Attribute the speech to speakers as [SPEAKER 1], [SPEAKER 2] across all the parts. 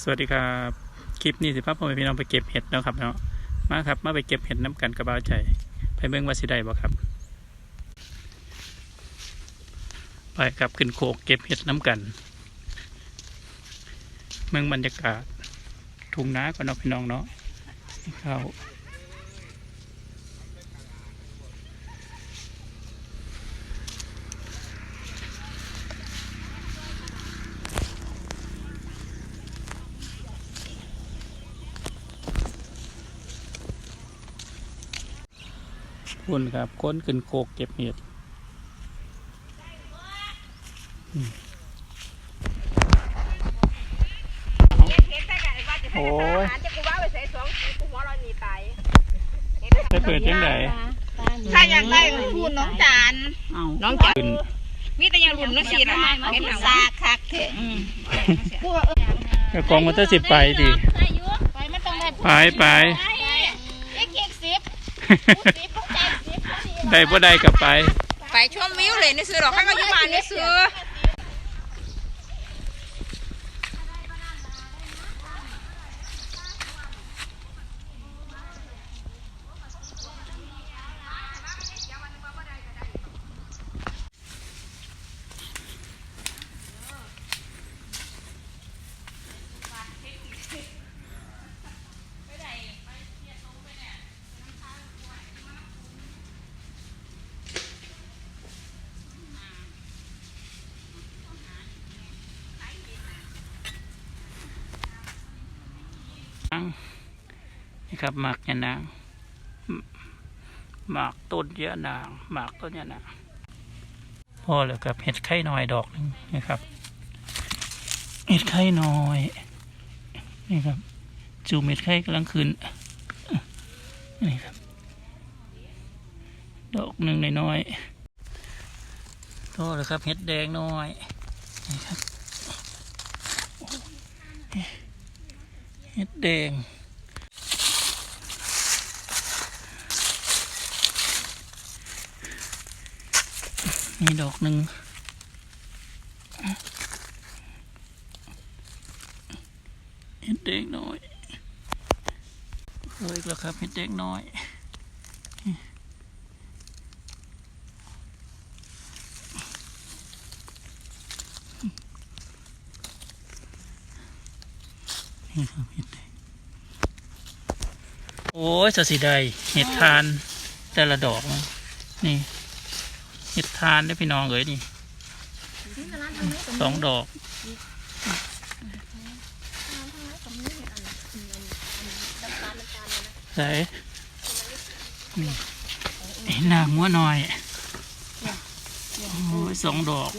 [SPEAKER 1] สวัสดีครับคลิปนี้สิพาพ่อแม่พี่น้องไปเก็บเห็ดนะครับเนาะมาครับมาไปเก็บเห็ดน้ำกันกระบาใจ ไปเมืองว่าสิได้บ่ครับ ไปครับขึ้นโคกเก็บเห็ดน้ำกันเมืองบรรยากาศทุ่งนาก่อนเนาะพี่น้องเนาะเข้า คุณครับค้นขึ้นโคกเก็บเห็ด
[SPEAKER 2] โอ้ยจะกูว่าไปใส่สองสีกูหัวเราหนีตาย
[SPEAKER 1] ไปเปิดยังไง
[SPEAKER 2] ถ้าอยากได้พูดน้องจานน้องจาน
[SPEAKER 1] ขึ้น
[SPEAKER 2] มีแต่ยังหลุนน้องสีนะเป็นหางซาคักเถอะ
[SPEAKER 1] กระกองมันจะสิบไปดิ
[SPEAKER 3] ไปไม่ต้องได้
[SPEAKER 1] ไปไป
[SPEAKER 3] เอ็กเอ็กสิบ
[SPEAKER 1] ได้บ่ได้กลับไป
[SPEAKER 2] ไปชมวิวเลยนี่ซื้อหรอกข้างก็ยุ่งมานี่ซื้อ
[SPEAKER 1] นี่ครับหมากยะนางหมากต้นยะนางหมากต้นยะนางพอแล้วกับเห็ดไข่น้อยดอกหนึ่งนะครับเห็ดไข่น้อยนี่ครับ จูเห็ดไข่กำลังขึ้นนี่ครับ ดอกหนึ่งน้อยๆพอแล้วครับเห็ดแดงน้อยนี่ครับ เห็ดแดง นี่ดอกหนึ่งเห็ดแดงน้อยเลยแล้วครับเห็ดแดงน้อย นี่ครับเห็ดโอ้ยสสีได้เห็ดทานแต่ละดอกนะนี่เห็ดทานได้พี่น้องเอ้ยนี่สองดอกใส่นี่ไอ้างมัวหน่อยโอ้ยสองดอก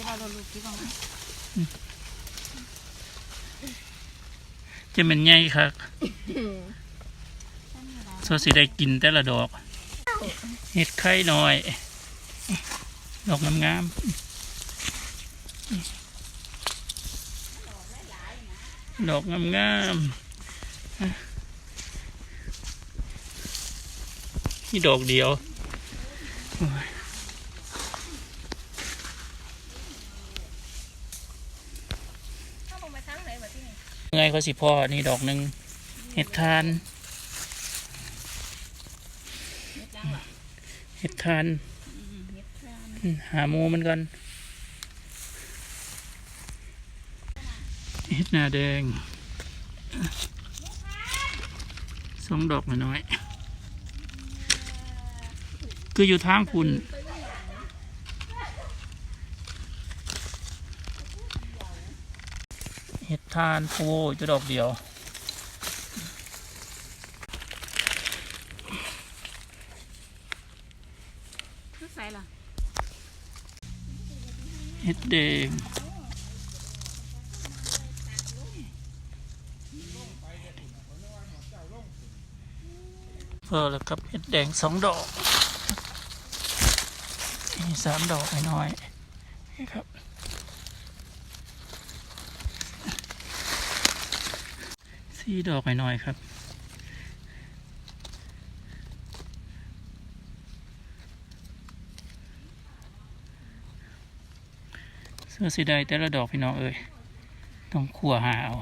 [SPEAKER 1] จะเป็นไงครับสวสิได้กินแต่ละดอก เห็ดไข่หน่อย ดอกงามๆ ดอกงามๆนี่ดอกเดียว โอ้ย
[SPEAKER 2] ถ้าลงไง
[SPEAKER 1] เขาสิพ่อนี่ดอกหนึ่งเห็ดทานเห็ดทานอืมหาหมูมันกันเห็ดหน้าแดงสองดอกน้อยคืออยู่ทางคุณ เห็ด ทานโพจะดอกเดียว
[SPEAKER 3] คือใส่ล่ะ
[SPEAKER 1] เห็ดแดงพอแล้วครับเห็ดแดงสองดอกนี่สามดอกน้อยๆนี่ครับ สี่ดอกหน่อยๆครับเสื้อสีใดแต่ละดอกพี่น้องเอ้ยต้องขัวหาเอา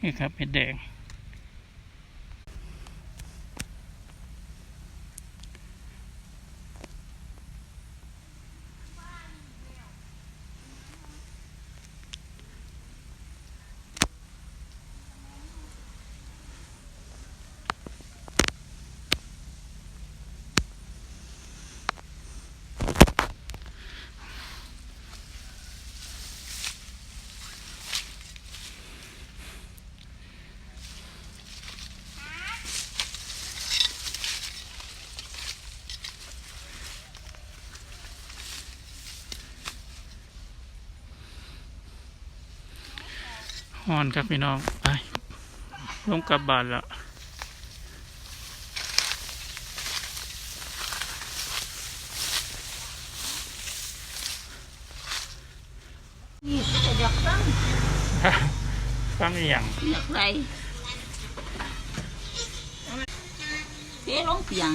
[SPEAKER 1] นี่ครับเห็ดแดง ฮอนครับพี่น้อง ไป ลงกลับบ้านแล้ว
[SPEAKER 3] นี่จะอยากตั้ง
[SPEAKER 1] ฟังอหย่าง
[SPEAKER 3] อยากไรเทลงเปียง